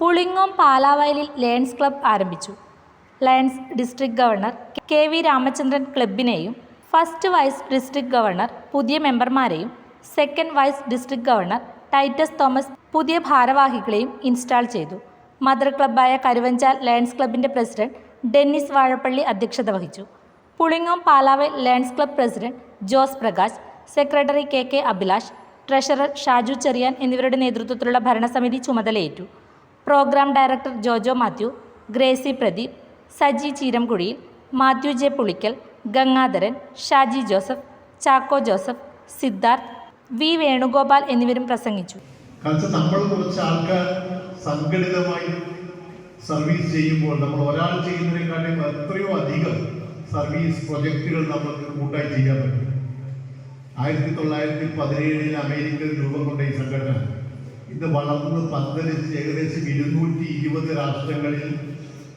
പുളിങ്ങോം പാലാവയലിൽ lions club ആരംഭിച്ചു. Lions district governor K V Ramachandran ക്ലബിനെയും first vice district governor പുതിയ മെമ്പർമാരെയും second vice district governor Titus Thomas പുതിയ ഭാരവാഹികളെയും install ചെയ്തു. Mother ക്ലബ്ബായ കരുവഞ്ചാൽ ലയൺസ് ക്ലബിന്റെ പ്രസിഡന്റ് ഡെന്നിസ് വാഴപ്പള്ളി അധ്യക്ഷത വഹിച്ചു. Pulingome Palavayal lions club president Jose Prakash secretary K K Abhilash treasurer Shaju Cherian എന്നിവരുടെ നേതൃത്വത്തിലുള്ള ഭരണസമിതി ചുമതലയേറ്റു. Programme director Jojo Mathew Gracy Pradeep Saji Cheeramkuzhiyil Mathew J Pulickal Gangadharan Shaji Joseph Chacko Joseph Siddharth V Venugopal എന്നിവരും പ്രസംഗിച്ചു. നമ്മൾ കുറച്ച് ആൾക്കാർ സംഘടിതമായി service ചെയ്യുമ്പോൾ നമ്മൾ ഒരാൾ ചെയ്യുന്നതിനെക്കാട്ടിലും എത്രയോ അധികം സർവീസ് പ്രൊജക്റ്റുകൾ നമുക്ക് കൂട്ടായി ചെയ്യാൻ പറ്റും. ആയിരത്തി തൊള്ളായിരത്തി പതിനേഴിൽ അമേരിക്കയിൽ ഇന്ന് വളർന്ന് പന്തലിച്ച് ഏകദേശം ഇരുന്നൂറ്റി ഇരുപത് രാഷ്ട്രങ്ങളിൽ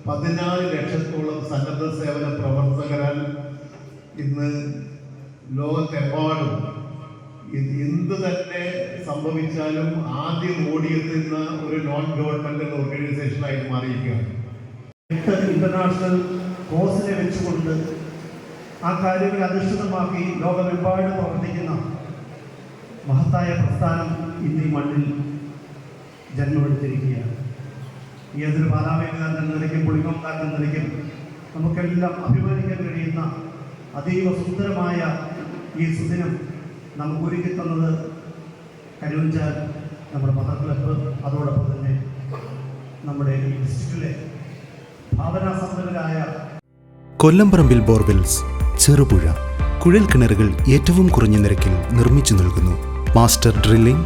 പതിനാല് ലക്ഷത്തോളം സന്നദ്ധ സേവന പ്രവർത്തകരാൽ ഇന്ന് ലോകത്തെമ്പാടും ഇത് എന്ത് തന്നെ സംഭവിച്ചാലും ആദ്യം ഓടിയെത്തുന്ന ഒരു നോൺ ഗവൺമെന്റൽ ഓർഗനൈസേഷനായി മാറിയിരിക്കുകയാണ്. ഇന്റർനാഷണൽ കോഴ്സിനെ വെച്ചുകൊണ്ട് ആ കാര്യങ്ങൾ അധിഷ്ഠിതമാക്കി ലോകമെമ്പാടും പ്രവർത്തിക്കുന്ന മഹത്തായ പ്രസ്ഥാനം ഇന്ന് ഈ മണ്ണിൽ ജന്മമെടുത്തിരിക്കുകയാണ് ഏതൊരു മാതാപിതാക്കൾ നിലയ്ക്കും കുടുംബക്കാരൻ നിലയ്ക്കും നമുക്കെല്ലാം അഭിമാനിക്കാൻ കഴിയുന്ന അതീവ സുന്ദരമായ ഈ സുദിനം നമുക്ക് ഒരുക്കി തന്നത് കരുവഞ്ചാൽ നമ്മുടെ മദർ ക്ലബ്ബ് അതോടൊപ്പം തന്നെ നമ്മുടെ ഈ ഡിസ്ട്രിക്റ്റിലെ ഭാവനാസമ്പന്നരായ കൊല്ലംപറമ്പിൽ ബോർവെൽസ് ചെറുപുഴ കുഴൽ കിണറുകൾ ഏറ്റവും കുറഞ്ഞ നിരക്കിൽ നിർമ്മിച്ചു നൽകുന്നു. Master drilling